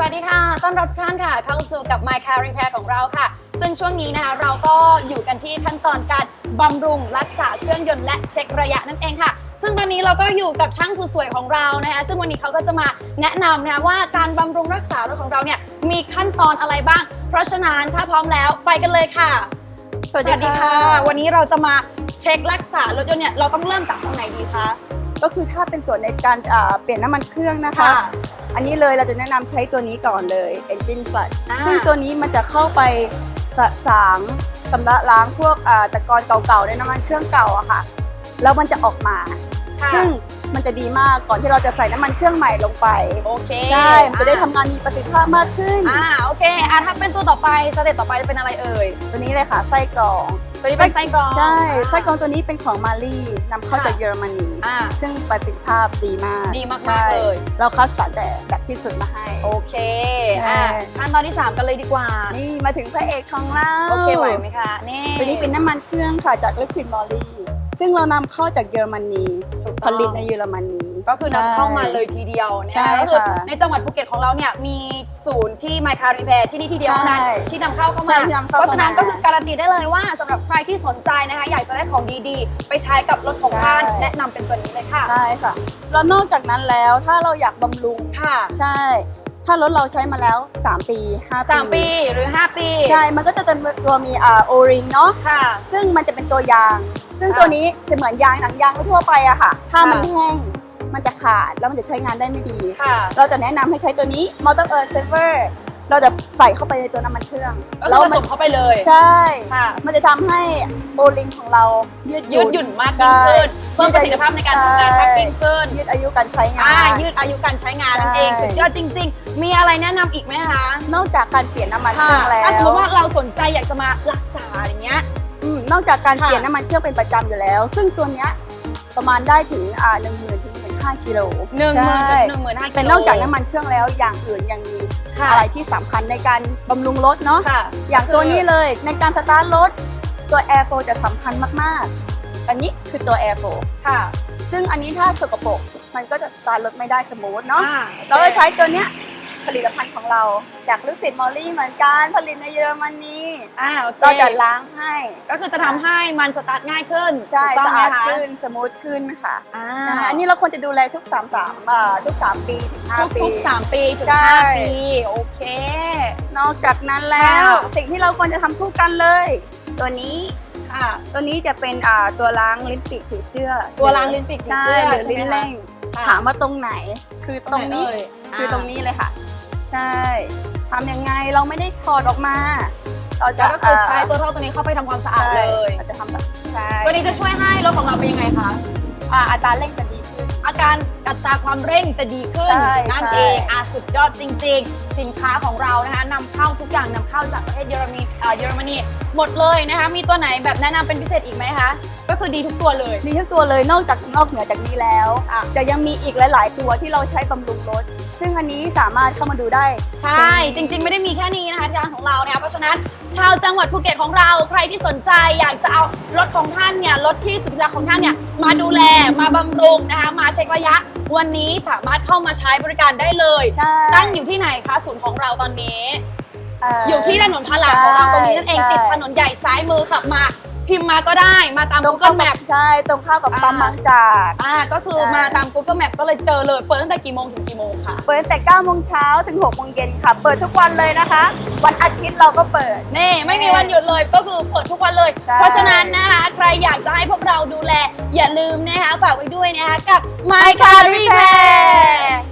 สวัสดีค่ะ ต้อนรับทุกท่านค่ะ เข้าสู่กับ My Car Repair ของเราค่ะ ซึ่งช่วงนี้นะคะเราก็อยู่กันที่ขั้นตอนการบำรุงรักษาเครื่องยนต์และเช็คระยะนั่นเองค่ะ ซึ่งตอนนี้เราก็อยู่กับช่างสุดสวยของเรานะคะ ซึ่งวันนี้เขาก็จะมาแนะนำนะคะว่าการบำรุงรักษารถของเราเนี่ยมีขั้นตอนอะไรบ้าง เพราะฉะนั้นถ้าพร้อมแล้วไปกันเลยค่ะ สวัสดีค่ะ วันนี้เราจะมาเช็ครักษารถยนต์เนี่ยเราต้องเริ่มจากตรงไหนดีคะ ก็คือถ้าเป็นส่วนในการอ่าเปลี่ยนน้ำมันเครื่องนะคะ อันนี้เลยเราจะแนะนำใช้ตัวนี้ก่อนเลย engine flush อ่า ซึ่งตัวนี้มันจะเข้าไปสะสางสำระล้างพวกอ่าตะกอนเก่าๆในน้ำมันเครื่องเก่าอะค่ะ แล้วมันจะออกมา ค่ะซึ่ง มันจะดีมากก่อนที่เราจะใส่น้ำมันเครื่องใหม่ลงไปโอเคใช่มันจะได้ทำงานมีประสิทธิภาพมากขึ้น อ่าโอเคอะถ้าเป็นตัวต่อไปสเต็ปต่อไปจะเป็นอะไรเอ่ยตัวนี้เลยค่ะไส้กรองตัวนี้เป็นไส้กรองใช่อ่าไส้กรองตัวนี้เป็นของมาลีนำเข้าค่ะจากเยอรมนีอ่าซึ่งประสิทธิภาพดีมากดีมากๆใช่เลยเราคัดสรรแต่แบบที่สุดมาให้โอเคใช่อะขั้นตอนที่ 3 กันเลยดีกว่า นี่มาถึงพระเอกของเราโอเคไหวไหมคะนี่ตัวนี้เป็นน้ำมันเครื่องค่ะจาก Liquid Moly ซึ่งเรานำเข้าจากเยอรมนีถูก ผต้องลิตในเยอรมนีก็คือนำเข้ามาเลยทีเดียวนะใช่คะก็คือค่ะในจังหวัดภูเก็ตของเราเนี่ยมีศูนย์ที่ My Car Repair ที่นี่ที่เดียวเท่านั้นใช่ที่นำเข้าเข้าใช่มาที่นำเข้าเพราะฉะนั้นเข้าก็มาคือการันตีได้เลยว่าสำหรับใครที่สนใจนะคะ อยากจะได้ของดีๆ ไปใช้กับรถของท่านใช่แนะนำเป็นตัวนี้เลยค่ะ ใช่ค่ะ แล้วนอกจากนั้นแล้วถ้าเราอยากบำรุง ค่ะใช่ ถ้ารถเราใช้มาแล้ว 3 ปี 5 สามปีหรือ5ปีใช่ มันก็จะเป็นตัวมีอ่าโอริงเนาะ ค่ะ ซึ่งมันจะเป็นตัวยาง ซึ่งค่ะตัวนี้จะเหมือนยางหนังยางทั่วไปอะค่ะ ถ้ามันค่ะแห้งมันจะขาดแล้วมันจะใช้งานได้ไม่ดีค่ะเราจะแนะนำให้ใช้ตัวนี้ Motor Earth Saver เราจะใส่เข้าไปในตัวน้ำมันเครื่องก็คือแล้วผมัสมเข้าไปเลย ใช่ค่ะมันจะทำให้โอลิงของเรายืดยืดหยุ่นมากยิ่งขึ้นเพิ่มประสิทธิภาพในการทำงานมากยิ่งขึ้น ยืดอายุการใช้งาอ่านยืดอายุการใช้งานนั่นเองใช่สุดยอดจริง ๆ มีอะไรแนะนำอีกไหมคะ นอกจากการเปลี่ยนน้ำมันเคค่ะรื่องแล้วถ้าสมมติว่าเราสนใจอยากจะมารักษาอย่างเงี้ยอืม นอกจากการค่ะเปลี่ยนน้ำมันเครื่องเป็นประจำอยู่แล้ว ซึ่งตัวเนี้ยประมาณได้ถึงอ่าหนึ่งหมื่นถึงหนึ่งห้ากิโลหนึ่งหมื่นใช่หนึ่งหมื่นห้ากิโลแต่นอกจากน้ำมันเครื่องแล้วอย่างอื่นยังมีค่ะอะไรที่สำคัญในการบำรุงรถเนาะค่ะอย่างตัวนี้เลยในการสตาร์ทรถตัว Air 4จะสำคัญมากๆ อันนี้คือตัว Air 4ค่ะซึ่งอันนี้ถ้าสกปรกมันก็จะสตาร์ทรถไม่ได้สมูทเนาะอ่เราจะใช้ตัวเนี้ย ผลิตภัณฑ์ของเราจากลูกศิษย์มอลลี่เหมือนกันผลิตในเยอรมนีอ่าโอเคเราจะล้างให้ ก็คือจะทำให้มันสตาร์ทง่ายขึ้นใช่ถูกต้องสะไหมอาดคะขึ้นสมูทขึ้นค่ะอ่าใช่อันนี้เราควรจะดูแลทุก3ามสามอ่าทุก 3 ปีถึง5ปี ทุกๆสามปีถึงใช่ ห้าปีโอเค นอกจากนั้นแล้ว ค่ะ สิ่งที่เราควรจะทำคู่กันเลย ตัวนี้ค่ะ ตัวนี้จะเป็นอ่าตัวล้างลิ้นปีกผีเสื้อตัวล้างลิ้นปีกผีเสื้อใช่หรือใช่ไหมลิ้นคะเร่งค่ะถามว่าตรงไหน คือตรงนี้ไหเอ่ยคือตรงนี้เลยค่ะ ใช่ทำยังไงเราไม่ได้ถอดออกมา เราจะแล้วก็คือใช้ตัวเท่าตัวนี้เข้าไปทำความสะอาดเลยเราจะทำแบบใช่ตัวนี้จะช่วยให้รถของเราเป็นยังไงคะ อ่าอัตราเร่งจะดีขึ้น อาการอัตราความเร่งจะดีขึ้นใช่นั่นใช่เองอะสุดยอดจริง ๆ สินค้าของเรานะคะนำเข้าทุกอย่างนำเข้าจากประเทศเยอรมนีอ่าเยอรมนีหมดเลยนะคะ มีตัวไหนแบบแนะนำเป็นพิเศษอีกไหมคะ ก็คือดีทุกตัวเลย ดีทุกตัวเลยนอกจากนอกเหนือจากนี้แล้ว อะ จะยังมีอีกหลาย ๆ ตัวที่เราใช้บำรุงรถ ซึ่งอันนี้สามารถเข้ามาดูได้ ใช่ จริง ๆ ไม่ได้มีแค่นี้นะคะที่ร้านะฉะนั้น ชาวจังหวัดภูเก็ตของเราใครที่สนใจอยากจะเอารถของท่านเนี่ยรถที่สุดที่รักของท่านเนี่ยมาดูแลมาบำรุงนะคะมาเช็คระยะ วันนี้สามารถเข้ามาใช้บริการได้เลย ใช่ ตั้งอยู่ที่ไหนคะศูนย์ของเราตอนนี้เอ่ออยู่ที่ถนนพระหลาของเราตรงนี้นั่นเองใช่ติดถนนใหญ่ซ้ายมือขับมา พิมพ์มาก็ได้มาตามตรงข้าม Google Map ใช่ตรงข้ามกับอ่าปั๊มบางจากอ่าก็คือใช่มาตาม Google Map ก็เลยเจอเลยเปิดตั้งแต่กี่โมงถึงกี่โมงคะเปิดตั้งแต่9โมงเช้าถึง6โมงเย็นค่ะ เปิดทุกวันเลยนะคะ วันอาทิตย์เราก็เปิดนี่ไม่มีวันหยุดเลยก็คือเปิดทุกวันเลยใช่เพราะฉะนั้นนะคะใครอยากจะให้พวกเราดูแล อย่าลืมนะคะฝากไว้ด้วยนะคะกับ My Car Repair